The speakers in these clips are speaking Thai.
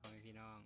พ่อแม่พี่น้อง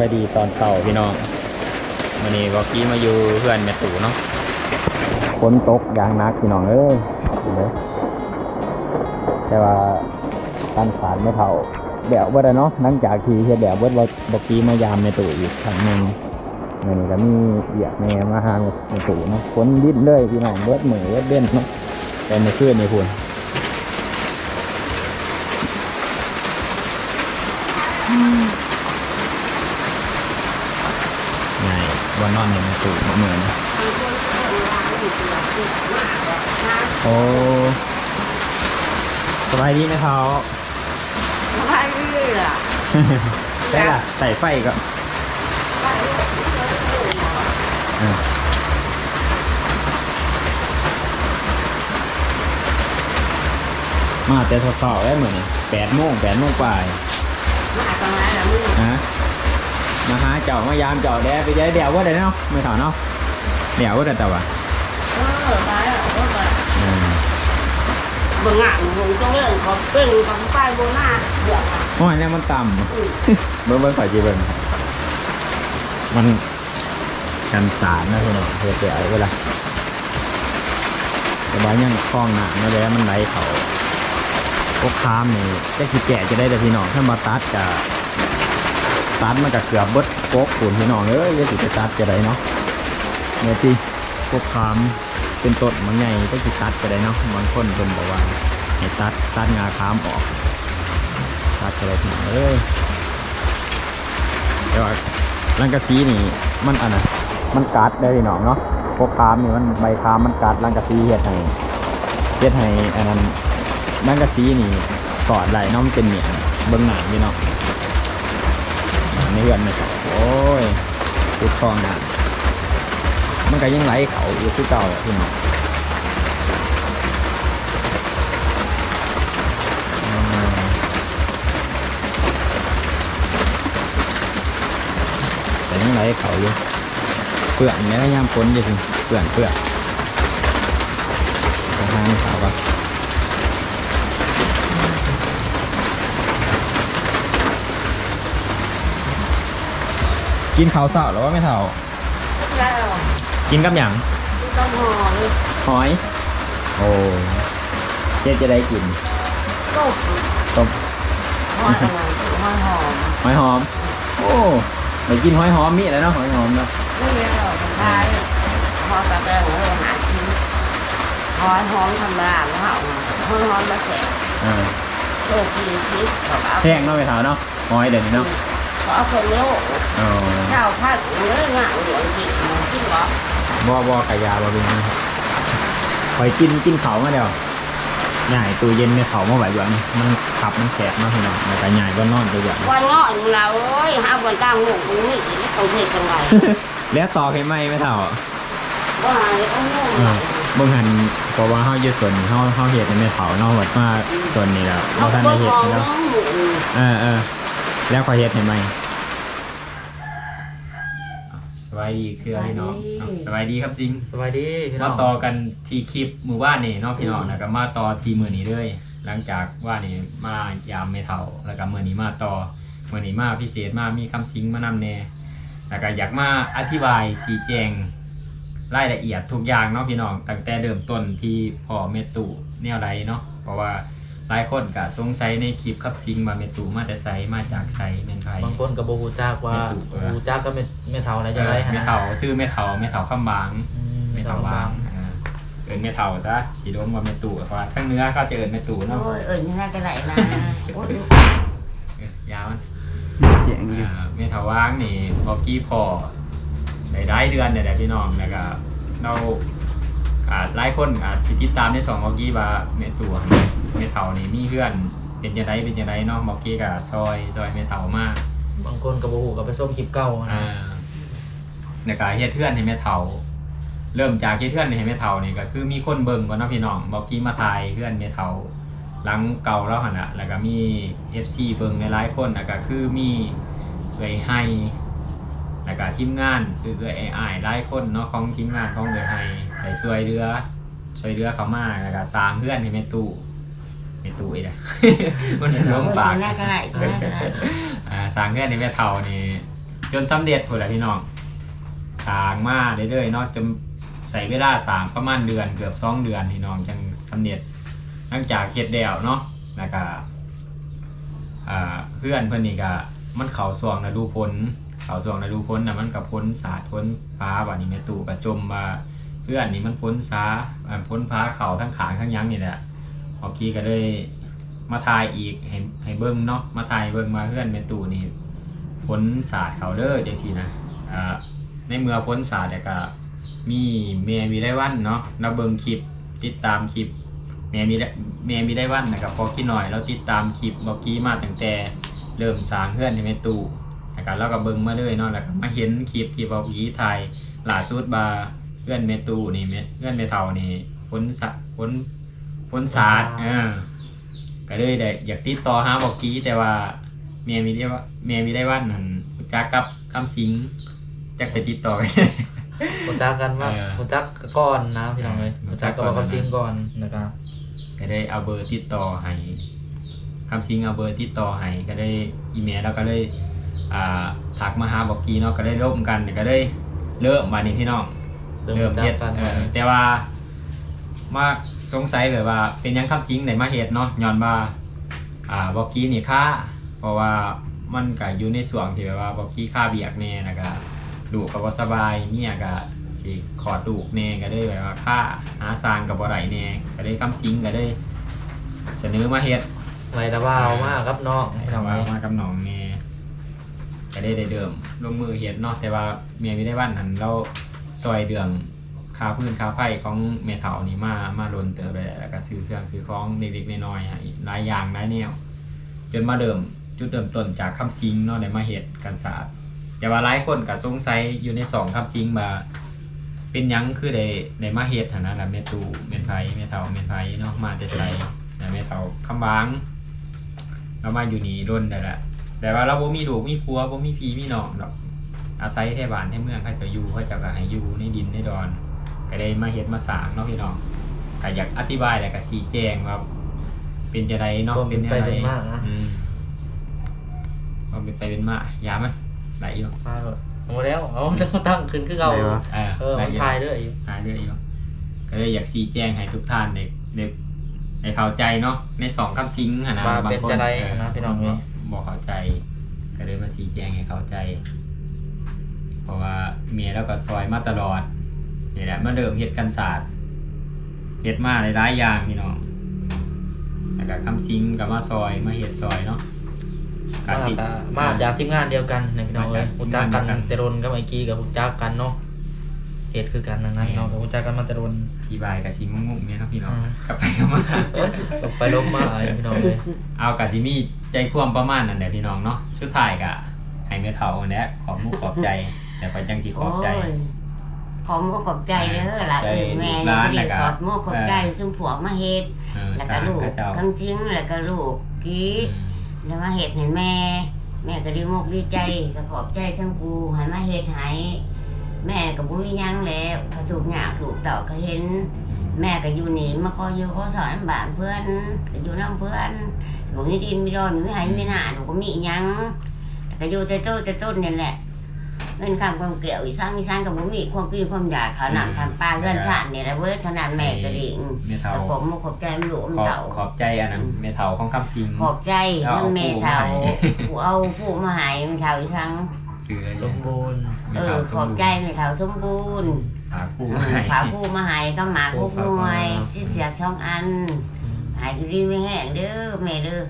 บายดีตอนเช้าพี่น้องวันนี้บอกกี้มาอยู่เพื่อนแม่ตู่เนาะฝนตกอย่างนักพี่น้องเอ้ยแต่ว่าการขานไม่เท่าแดดเบิดอะเนาะหลังจากที่เฮ็ดแดดเบิดว่าบอกกี้มายามแม่ตู่อีกครั้งหนึ่งมื่อนี้ก็มีเหยียบแม่มาหาแม่ตู่เนาะฝนดิ้นเลยพี่น้องเบิดมือเบิดเด่นเนาะแต่เมื่อคืนนี่พุ่น ไง วันนอนเนี่ยมันสูงเหมือนโอ้สบายดีไหมเขาไปเรื่อยๆล่ะได้ละใส่ไฟก็อะมาแต่สาวๆได้เหมือนแปดโมงแปดโมงปลายมาตรงนั้นนะมึงฮะ มาหาเจ้ามายามเจ้าแดดไปได้เดี๋ยวว่าได้เนาะไม่ถอนเนาะเดี๋ยวว่าได้แต่ว่าเออไปอะก็ไปอืมเบิ่งอะมึงต้องเรื่องเขาเป็นของไปโบนาเดี๋ยวอะโอ้ยเนี่ยมันต่ำอืมเบิ้งเบิ้งข่อยจีเบิ้งมันกันสารนะพี่น้องเพื่อเดี๋ยวเวลาแต่ว่ายังคล้องหนาไม่ได้มันไหลเขาพวกค้ามนี่จะสิแกะจะได้แต่พี่น้องถ้ามาตัดกับ ตัดมันกับเกือบเบิดโป๊กขุนพี่น้องเอ้ยจะสิไปตัดจะได้เนาะเนี่ยที่พวกคามเป็นต้นมันไงก็สิตัดจะได้เนาะบางคนเป็นบอกว่าให้ตัดตัดงาคามออก ตัดจะได้พี่น้องเอ้ยแต่ว่าลังกะซีนี่มันอันน่ะมันกัดได้พี่น้องเนาะพวกคามนี่มันใบคามมันกัดลังกะซีเฮ็ดให้เฮ็ดให้อันนั้นลังกะซีนี่กอดไหลนาะมันเป็นเหนียงเบิ่งหนาพี่น้อง เฮือนนะครับโอ้ยทุกคลองน้ำมันก็ยังไหลเขาอยู่คือเก่าพี่น้องแต่ยังไหลเขาอยู่เปลือกเนี้ยยามฝนอยู่เปลือกเปลือกทางทางเขาก็ กินข้าวเสาหรือว่าไม่เท่า แล้วกินกับหยังต้องห่อเลยหอย โอ้เจ๊จะได้กินต้มต้มห่อตรงนั้นห่อหอมหอยหอม โอ้ไปกินหอยหอมมีแล้วเนาะหอยหอมเนาะไม่เยอะหรอกท้ายห่อตะแกรงแล้วหาชิ้นห่อหอมธรรมดาแล้วห่อห่อหอมมาแกะเออโลกีคิดเขาเอาแพงเนาะไม่เท่าเนาะหอยเดี๋ยวนี้เนาะ เขาเอาคนโลกอ๋อข้าวผัดเนื้อหนังหลวงกินกินหรอบ่บ่กะยาบ่เป็นหยังครับคอยกินกินเขาวมาเดียวกิใหญ่ตู้เย็นในเขามาไหวแบบนี้มันขับมันแคบเนาะพี่น้องแล้วก็ใหญ่ก็นอนไปแบบนี้วันเงาะอยู่เราเอ้ยห้าวันกลางหมู่ตรงนี้เขาเห็ดจังไรแล้วต่อให้ไหมไม่เท่าว่าไอ้โอ้โหเออบ่หันเพราะว่าเฮาอยู่ส่วนเฮาเฮาเฮ็ดให้แม่เฒ่าเนาะวัดมาส่วนนี้แล้วเขาบ่ทันไปได้เฮ็ดมองแล้วหมู่เออเออ แล้วขอยเฮ็ดให้ไหมสบายดีคือพี่น้องสบายดีครับจริงสบายดีพี่น้มาองต่อกันที่คลิปมือว่านนี่เนาะพี่น้องแล้วก็มาต่อที่มือนี้เลย หลังจากว่านี่มายามไม่เท่าแล้วก็มือนี้มาต่อมือนี้มาพิเศษมามีคำซิงมานำแน่แล้วก็อยากมาอธิบายสีแจงรายละเอียดทุกอย่างเนาะพี่น้องตั้งแต่เริ่มต้นที่พ่อเมตุแนวไรเนาะเพราะว่า หลายคนก็สงสัยในคลิปคับซิงมาเมตุมาแต่ไซมาจากไซเมนไทย บางคนกับโบฮูจักว่าไม่ถูกเออ ฮูจักก็ไม่ไม่เท่าอะไรจะไรเมเท่าซื้อเมเท่าเมเท่าคำบางอืมไม่เท่าบางอ่าเอินไม่เท่าซะสีดมว่าไม่ตู่เพราะว่าทั้งเนื้อก็จะเอินไม่ตู่เนาะโอ้ยเออนี่น่าจะไหลนะโอ้ยเอ้ยยาวมันเจ๋งอยู่ อ่าไม่เท่าว่างนี่บอกกี้พอได้ได้เดือนเนี่ยแหละพี่น้องแล้วก็เราอาจหลายคนอาจสิติดตามในสองบอกกี้ว่าเมตู่ เมเท่านี่มีเพื่อน เป็นยังไงเป็นยังไงเนาะบอกกี้กับซอยซอยเมเท่ามากบางคนกับโบฮูกับไปส้มคลิปเก่าอ่านะในการเฮ็ดเทือนให้แม่เฒ่าเริ่มจากเฮ็ดเทือนให้แม่เฒ่านี่ก็คือมีคนเบิ่งก่อนเนาะพี่น้องบอกกี้มาถ่ายเทือนแม่เฒ่าหลังเก่าแล้วหั่นน่ะแล้วก็มี FC เบิ่งหลายๆคนแล้วก็คือมีเอ่ยให้แล้วก็ทีมงานคือเอ่ยอ้ายหลายคนเนาะของทีมงานของเอ่ยให้ได้ช่วยเหลือช่วยเหลือเขามาแล้วก็สร้างเทือนให้แม่ตู่ แม่ตู่อีกอะมันลงปากน่าจะไหลน่าจะไหลอ่าสร้างเงื่อนในแม่เท่านี่จนสำเร็จพุ่นแหละพี่น้องสร้างมาเรื่อยๆเนาะจนใส่เวลาสร้างประมาณเดือนเกือบสองเดือนพี่น้องจังสำเร็จหลังจากเฮ็ดแล้วเนาะแล้วก็อ่าเพื่อนเพิ่นนี่ก็มันเข้าส่วงฤดูฝนเข้าส่วงฤดูฝนน่ะมันก็พ้นสาดพ้นฟ้าบัดนี้แม่ตู่ก็จมว่าเพื่อนนี่มันพ้นฟ้าอ่าพ้นฟ้าเข้าทั้งขางทั้งหยังนี่แหละ เอกี้ก็เลยมาทายอีกให้ให้เบิ้งเนาะมาทายเบิ้งมาเพื่อนเป็นตู่นี่พ้นศาสตร์เขาเด้อจังซี่นะอ่าในเมื่อพ้นศาสตร์แล้วก็มีเมียมีได้วันเนาะเราเบิ้งคลิปติดตามคลิปเมียมีได้เมียมีได้วันนะครับพอกี้หน่อยเราติดตามคลิปเมื่อกี้มาตั้งแต่เริ่มสร้างเพื่อนในเมตู่นะครับเราก็เบิ้งมาเรื่อยเนาะแล้วก็มาเห็นคลิปที่เมื่อกี้ถ่ายล่าสุดบาเพื่อนเมตูนี่เมเพื่อนเมเทานี่พ้นสะ พ้นพ้นศาสตร์เออก็เลยได้อยากติดต่อหาบอกกี้แต่ว่าเมียมีได้ว่าเมียมีได้ว่านั่นรู้จักกับคำสิงจักไปติดต่อฮูจักกันว่าเออฮูจักก่อนนะพี่น้องเลยฮูฮูจัจักกก่กัอนบคำซิงก่อนนะครับก็ได้เอาเบอร์ติดต่อให้คำสิงเอาเบอร์ติดต่อให้ก็ได้อีเมลแล้วก็เลยอ่าทักมาหาบอกกี้เนาะก็ได้ร่วมกันก็ได้เริ่มมานี่พี่น้องเริ่มเริ่มรู้จัเฮ็กดกันเออแต่ว่ามา สงสัยแบบว่าเป็นหยังคำสิงไหนมาเฮ็ดเนาะย้อนว่าอ่าบอกกี้นี่ค่าเพราะว่ามันก็อยู่ในส่วนที่แบบว่าบอกกี้ค่าเบียกแน่แล้วก็ลูกก็บ่สบายเมียก็สิขอดลูกแน่ก็เลยแบบว่าค่าหาสร้างกับบ่ได้แน่ก็เลยคำสิงก็เลยเสนอมาเฮ็ดไรละว่าวมากครับน้องพี่น้แต่องว่าเลยมากับน้องแน่ก็ได้ได้เดิมลงมือเฮ็ดเนาะแต่ว่าเมียมีได้บ้านหันเราซอยเดือง ค่าพื้นค่าไฟของเมถานี่มามาลนเติบไปแล้วก็ซื้อเครื่องซื้อของเล็กๆน้อยๆให้หลายอย่างหลายแนวจนมาเดิมจุดเริ่มต้นจากคำซิงเนาะได้มาเฮ็ดกันศาสตร์แต่ว่าหลายคนก็สงสัยอยู่ในสองคำซิงมาเป็นยังคือได้ได้มาเฮ็ดหั่นนะล่ะแม่ตูแม่ไผแม่เฒ่าแม่นไผเนาะมาแต่ไสแต่แม่เฒ่าคำบางเรามาอยู่นี่ร่นได้ละแต่ว่าเราบ่มีลูกมีผัวบ่มีพี่มีน้องดอกอาศัยแท่บ้านแท่เมืองเขาจะอยู่เขาจะก็ให้อยู่ในดินในดอน ก็ได้มาเฮ็ดมาสร้างเนาะพี่น้องก็อยากอธิบายแล้วก็ชี้แจงว่าเป็นจะไดเนาะความเป็นไปแวใดเป็นมากนะ อืมความเป็นไปเป็นมายามันไหลอยู่พาเลยเอามาแล้วเอาแล้วมาตั้งขึ้นคือเก่าไหนวะเออเออไหลมันอยู่ทายเด้ออยู่หายเรื่อยอยู่ก็เลยอยากชี้แจงให้ทุกท่านได้ได้ได้เข้าใจเนาะในสองคำซิงค์หั้นนะว่าบางเป็นคนจะไรเออนะพี่น้องบเลอยบอกเข้าใจ ก็เลยมาชี้แจงให้เข้าใจ เพราะว่าเมียเราก็ซอยมาตลอด นี่แหละมาเริ่มเฮ็ดกันศาสตร์เฮ็ดมาหลายๆอย่างพี่น้องแล้วก็คำซิงค์กับมาซอยมาเฮ็ดซอยเนาะกมาสิจากมาจากทีมงานเดียวกันนะพี่น้องเลยมาจากฮูจักกันทีมงานเดียวกันเตรนกับไอกี้กับฮูจักกันเนาะเหตุคือกันนะนะพี่น้องผมจากกันมาแต่โดนอธิบายกับชิงงุ่มๆเนี่ยเนาะพี่น้องอืมกลับไปกลับมาลงไปลบมาอะไรพี่น้องเลยเอากับจิมีใจความประมาณนั้นแหละพี่น้องเนาะสุดท้ายกะให้แม่เฒ่าอันเนี้ยขอบมุกขอบใจแต่ไปจังสิขโอ้อบใจ ยขอมกขอบใจเด้อล่ะขอบใจเออแม่ร้านนี่น่ะก็ก็ขอบมกขอบใจซึ่งผัวมาเฮ็ดเออแล้วสก็ร้างลูกพระเจ้าทั้งจริงแล้วก็ลูกกีดอืมแล้วมาเฮ็ดให้แม่ แม่ก็ดีมกดีใจก็ขอบใจทั้งกูให้มาเฮ็ดให้แม่ก็บ่มีหยังแล้วถ้าถูกหยากลูกเต่าก็เห็น แม่ก็อยู่นี่มาขออยู่ขอสอนบ้านเพื่อนก็อยู่น้ำเพื่อนหนูมีดินมีดอนมีไหมีหน้าหนูก็มีหยังแต่ก็อยู่แต่โต้แต่ต้นนี่แหละ เงินคำความเกี่ยวอีสร้างอีสร้างกับบ่มีความกินความอยากเขานำทำปลาเงินชาตินี่แหละเว้ยเท่านั้นแม่ก็ดีอืมแม่เฒ่าแต่ผมบ่ขอบใจมันหลวมขอบเต่าขอบใจอันนั้นแม่เฒ่าของคำสิงขอบใจเอามันแม่เฒ่าผู้ให้ผู้เอาผู้มาใหายมันเฒ่าอีกครั้งชื่ออะไรสมบูรณ์แม่เออเฒ่าสขมอบบูรใจณ์แม่เฒ่าสมบูรณ์หาคู่เอให้อฝาผู้มาใหายก็หมาพวกหน่วยที่เสียช่องอันหายดีไม่แห้งเด้อแม่เด้อ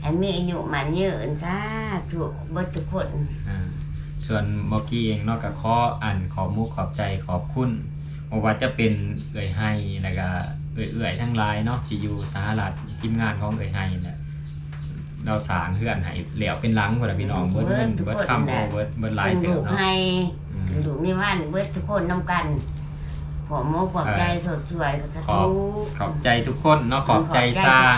ให้มีอายุมันยืนซาถูกเบิดทุกคนอ่า ส่วนบอกกี้เองนอกจากขออ่านขอมุกขอบใจขอบคุณบ่ว่าจะเป็นเอ่ยให้แล้วก็เอ่ยเอ่ยทั้งหลายเนาะที่อยู่สหรัฐทีมงานของเอ่ยให้เนี่ยเราสร้างเพื่อนให้เหลวเป็นหลังพุ่นล่ะพี่น้องเบิดเงินเบิดคำโอเบิดเบิดหลายเป็นเติลูบกเนาะให้อืมเป็นลูกมีว่านเบิดทุกคนนำกันขอโมกขอบใจสดสวยกับสาขอบธุขอบใจทุกคนเนาะขอบใจสร้าง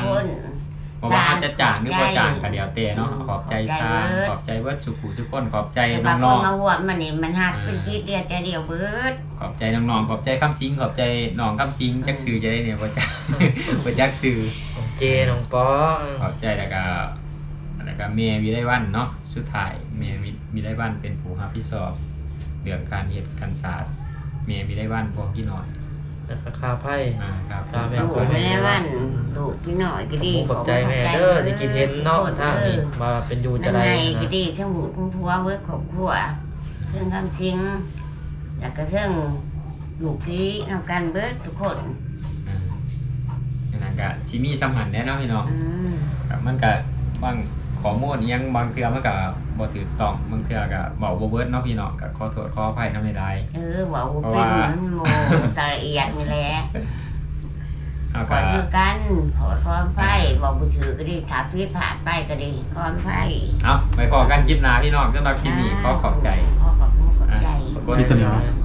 เพราะว่าเขาจะจ้างหรือบ่จ้างก็เดียวเตเนาะอืมขอบใจขอบใจสร้างเบิดขอบใจเบิดสุขุทุกคนขอบใจแต่น้บางคอนงมาหัวมันนี่มันหักอ่าเป็นจิตเดียวใจเดียวเบิดๆขอบใจน้องๆขอบใจคำซิงขอบใจน้องคำซิงจักซื้อจะได้เนี่ยบ่จักบ่จักซื้อน้องเจน้องป๊อขอบใจแล้วก็แล้วก็เมียมีได้วันเนาะสุดท้ายเมียมีมีได้วันเป็นผู้รับผิดชอบเรื่องการเฮ็ดการศาสตร์เมียมีได้วันพวกพี่น้อย แล้วก็คาไพ่ อ่าครับตามแม่ลูกขอบใจไม่ได้วันลูกพี่หน่อยก็ดีขอบใจแม่เด้อที่กินเห็นเนาะทางนี้เออมาเป็นอยู่จะนั่นได้ไงก็นะดีทั้งบุญทั้งผัวเวิร์กครอบครัวเรื่องคำซิงแล้วก็เรื่องลูกพี่นำกันเบิดทุกคนอ่าอันนั้นก็สิมีสำคัญแน่เนาะพี่น้องอืม ครับมันก็บาง ข้อมูลอิหยังบางเทื่อมันก็บ่ถูกต้องบางเทื่อก็เว้าบ่เบิดเนาะพี่น้องก็ขอโทษขออภัยนำได้เออบอกว่าเพราะเป็นว่ามันโมตะละเอียดนี่แหละเฮาขก็อคือกันขอความไฟบอกบุถือก็ดีถามพี่ผ่านไปก็ดีความไฟเอาไปพอกันคลิปหน้าพี่น้องสำหรับคลิปนี้ขอขอบใจขอขอบคุณขอบใจอะวิตามิน